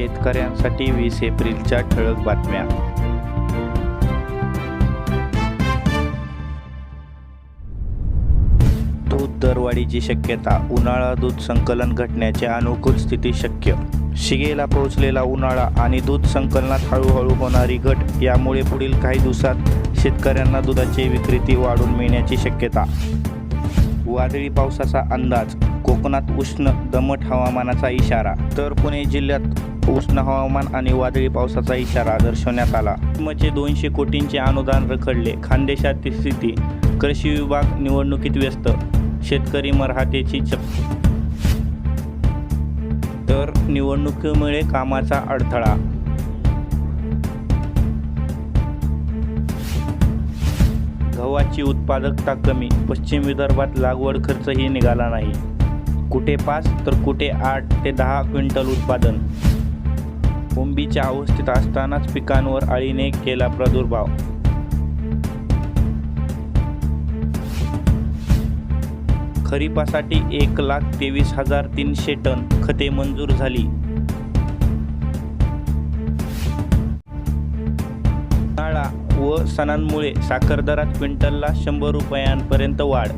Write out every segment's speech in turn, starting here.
शेतकऱ्यांसाठी वीस एप्रिलच्या ठळक बातम्या. दूध दरवाढीची शक्यता उन्हाळा दूध संकलन घटण्याची अनुकूल स्थिती शक्य. शिगेला पोहोचलेला उन्हाळा आणि दूध संकलनात हळूहळू होणारी घट यामुळे पुढील काही दिवसात शेतकऱ्यांना दुधाची विक्रेती वाढून मिळण्याची शक्यता. वादळी पावसाचा अंदाज कोकणात उष्ण दमट हवामानाचा इशारा. तर पुणे जिल्ह्यात उष्ण हवामान आणि वादळी पावसाचा इशारा दर्शवण्यात आला. म्हणजे दोनशे कोटींचे अनुदान रखडले. खानदेशातील स्थिती कृषी विभाग निवडणुकीत व्यस्त शेतकरी मराठ्याची चप तर निवडणुकीमुळे कामाचा अडथळा. गव्हाची उत्पादकता कमी पश्चिम विदर्भात लागवड खर्चही निघाला नाही. कुठे पाच तर कुठे आठ ते दहा क्विंटल उत्पादन. कोंबीच्या अवस्थेत असतानाच पिकांवर अळीने केला प्रादुर्भाव. खरीपासाठी एक लाख तेवीस हजार तीनशे टन खते मंजूर झाली. उन्हाळा व सणांमुळे साखर दरात क्विंटलला शंभर रुपयांपर्यंत वाढ.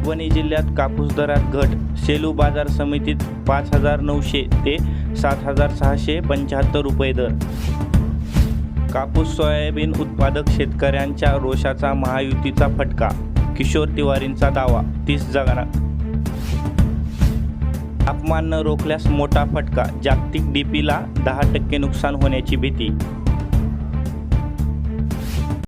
परभणी जिल्ह्यात कापूस दरात घट. सेलू बाजार समितीत पाच हजार नऊशे ते सात हजार सहाशे पंच्याहत्तर रुपये दर. कापूस सोयाबीन उत्पादक शेतकऱ्यांच्या रोषाचा महायुतीचा फटका. किशोर तिवारींचा दावा तीस जगाना. तापमान न रोखल्यास मोठा फटका जागतिक डीपीला दहा टक्के नुकसान होण्याची भीती.